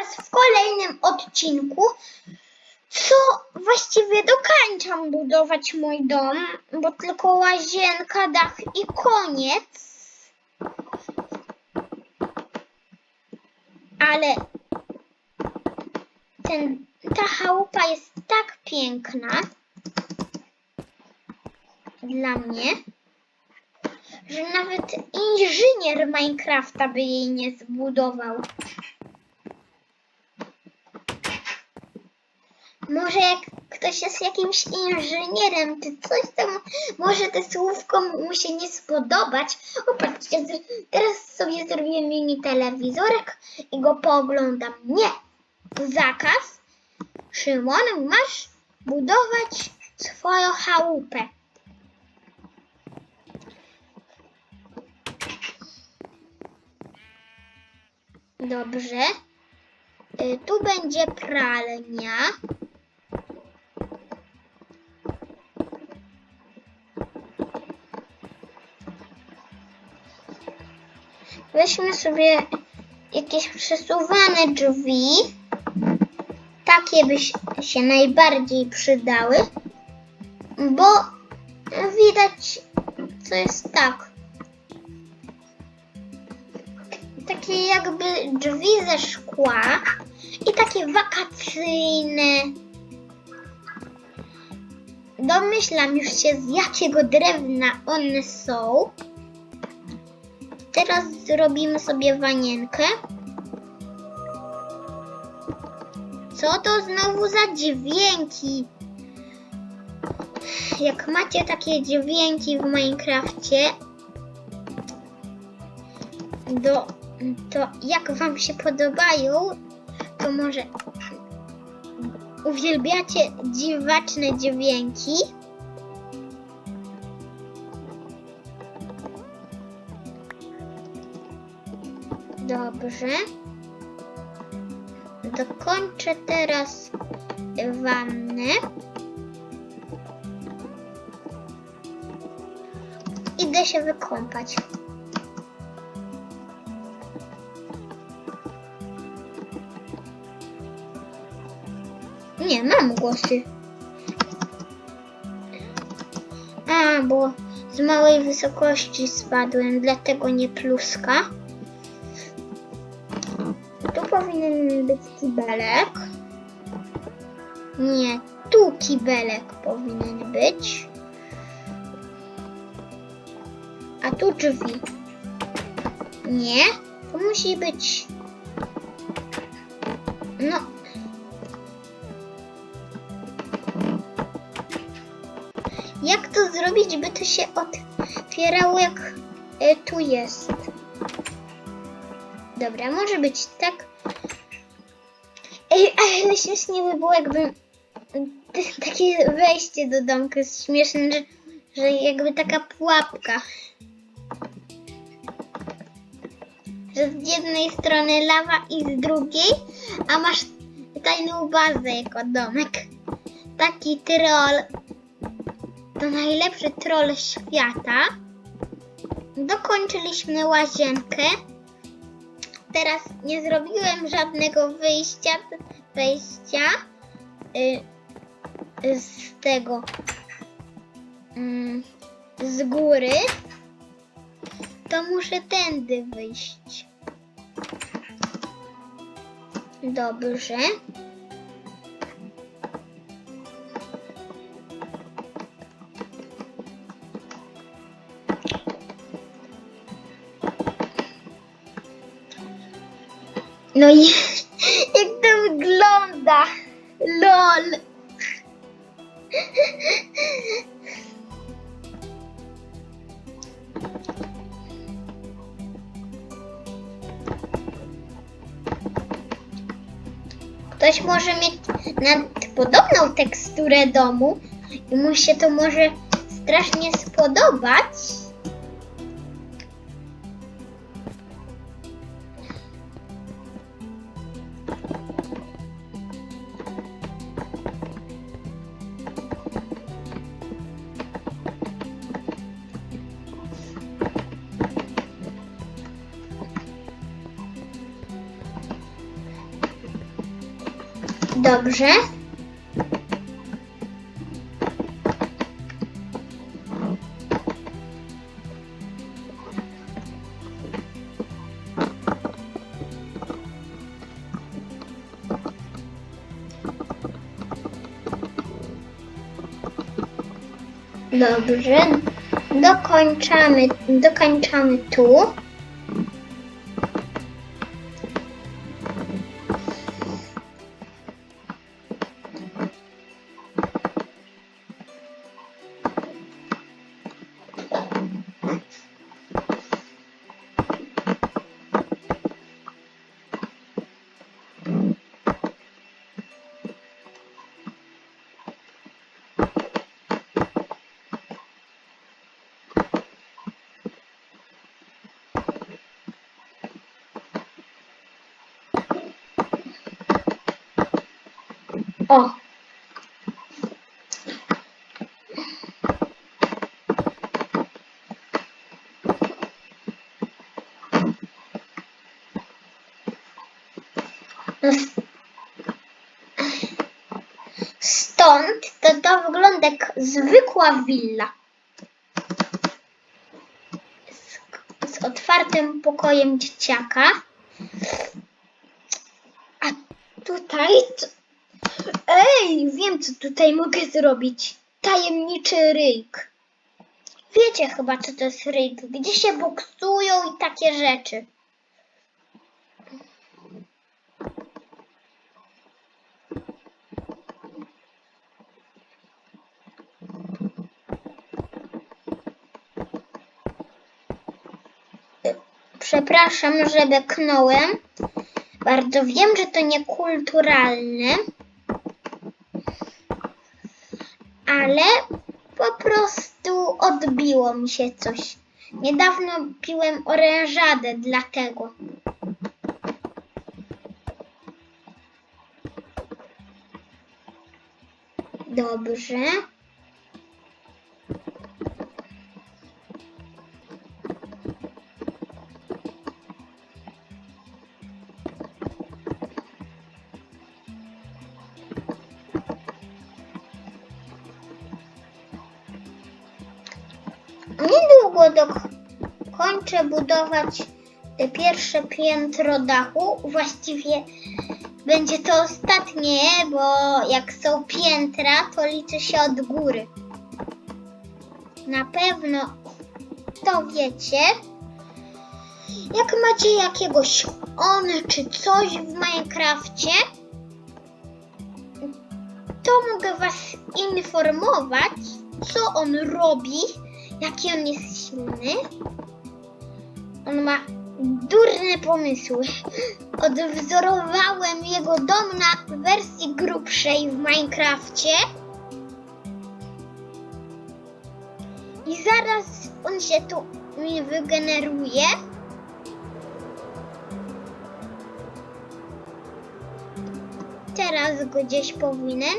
Was w kolejnym odcinku, co właściwie dokańczam budować mój dom, bo tylko łazienka, dach i koniec. Ale ten, ta chałupa jest tak piękna dla mnie, że nawet inżynier Minecrafta by jej nie zbudował. Może jak ktoś jest jakimś inżynierem, czy coś tam, może te słówko mu się nie spodobać. O, patrzcie, teraz sobie zrobię mini telewizorek i go pooglądam. Nie! Zakaz. Szymon, masz budować swoją chałupę. Dobrze. Y, Tu będzie pralnia. Weźmy sobie jakieś przesuwane drzwi. Takie by się- najbardziej przydały, bo widać, co jest tak. Takie jakby drzwi ze szkła i takie wakacyjne. Domyślam już się, z jakiego drewna one są. Teraz zrobimy sobie wanienkę. Co to znowu za dźwięki? Jak macie takie dźwięki w Minecrafcie, do, to jak Wam się podobają, to może uwielbiacie dziwaczne dźwięki. Dobrze. Dokończę teraz wannę. Idę się wykąpać. Nie, mam głosy. A, bo z małej wysokości spadłem, dlatego nie pluska. Tu powinien być kibelek. Nie, tu kibelek powinien być. A tu drzwi. Nie, to musi być. No. Jak to zrobić, by to się otwierało jak e, tu jest? Dobra, może być tak. Ej, ale śmiesznie by było, jakby takie wejście do domku jest śmieszne, że, że jakby taka pułapka. Że z jednej strony lawa i z drugiej, a masz tajną bazę jako domek. Taki troll to najlepszy troll świata. Dokończyliśmy łazienkę. Teraz nie zrobiłem żadnego wyjścia, wejścia y, z tego mm, z góry. To muszę tędy wyjść. Dobrze. No i jak to wygląda? LOL. Ktoś może mieć podobną teksturę domu i mu się to może strasznie spodobać. Dobrze. Dobrze. Dokończamy, dokończamy tu. O. Stąd to, to wygląda jak zwykła willa. Z, z otwartym pokojem dzieciaka. A tutaj Ej, wiem co tutaj mogę zrobić. Tajemniczy ryjk. Wiecie chyba co to jest ryjk, gdzie się boksują i takie rzeczy. Przepraszam, że beknąłem. Bardzo wiem, że to niekulturalne. Ale po prostu odbiło mi się coś. Niedawno piłem orężadę, dlatego. Dobrze. Niedługo dokończę budować te pierwsze piętro dachu. Właściwie będzie to ostatnie, bo jak są piętra, to liczy się od góry. Na pewno to wiecie. Jak macie jakiegoś on czy coś w Minecrafcie, to mogę Was informować, co on robi, jaki on jest silny. On ma durne pomysły. Odwzorowałem jego dom na wersji grubszej w Minecrafcie. I zaraz on się tu mi wygeneruje. Teraz go gdzieś powinien.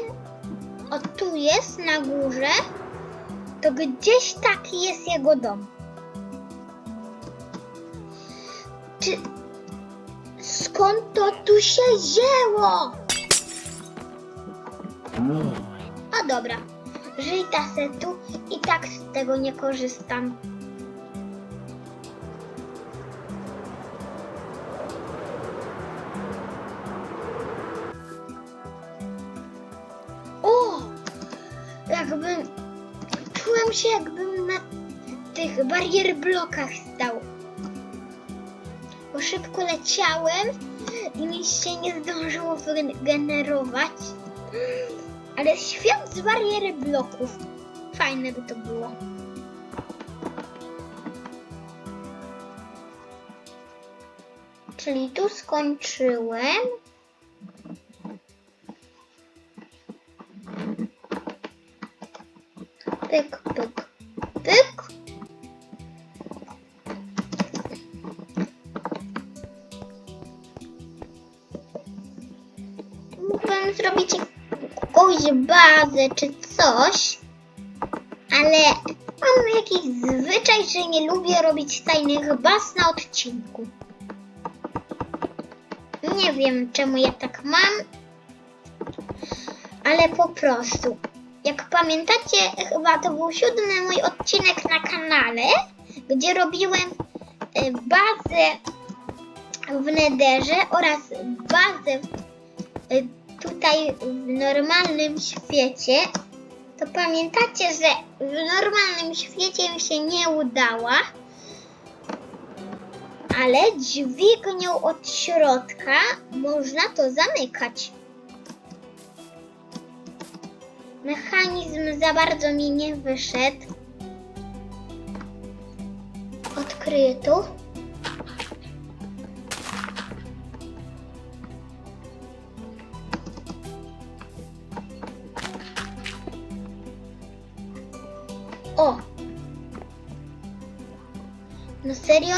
O tu jest na górze. To gdzieś taki jest jego dom. Czy skąd to tu się wzięło? O dobra, żyj ta se tu i tak z tego nie korzystam. O! Jakbym czułem się jakbym na tych barier blokach stał. Bo szybko leciałem i mi się nie zdążyło wygenerować. Ale świat z bariery bloków. Fajne by to było. Czyli tu skończyłem. Zrobić jakąś bazę czy coś, ale mam jakiś zwyczaj, że nie lubię robić tajnych baz na odcinku. Nie wiem, czemu ja tak mam, ale po prostu. Jak pamiętacie, chyba to był siódmy mój odcinek na kanale, gdzie robiłem e, bazę w Nederze oraz bazę e, tutaj w normalnym świecie. To pamiętacie, że w normalnym świecie mi się nie udała, ale dźwignią od środka można to zamykać. Mechanizm za bardzo mi nie wyszedł. Odkryję tu. O! No serio?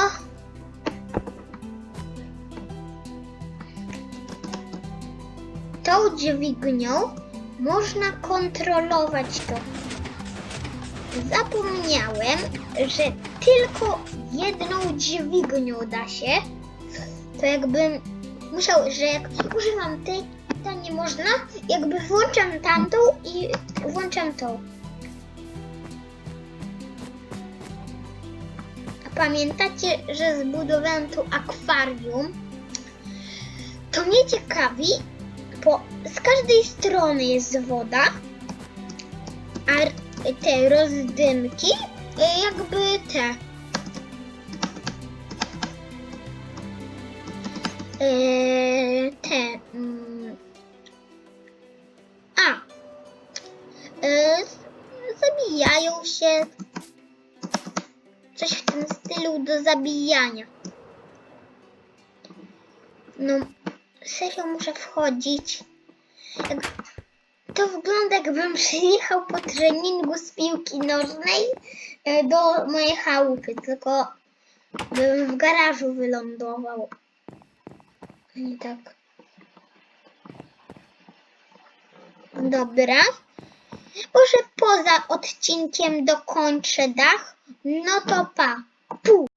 Tą dźwignią można kontrolować to. Zapomniałem, że tylko jedną dźwignią da się. To jakbym musiał, że jak używam tej, to nie można, jakby włączam tamtą i włączam tą. Pamiętacie, że zbudowałem tu akwarium? To mnie ciekawi, bo z każdej strony jest woda, a te rozdymki y, jakby te. Do zabijania. No, serio muszę wchodzić. To wygląda, jakbym przyjechał po treningu z piłki nożnej e, do mojej chałupy, tylko bym w garażu wylądował. I tak. Dobra. Może poza odcinkiem dokończę dach. No to pa. Pu.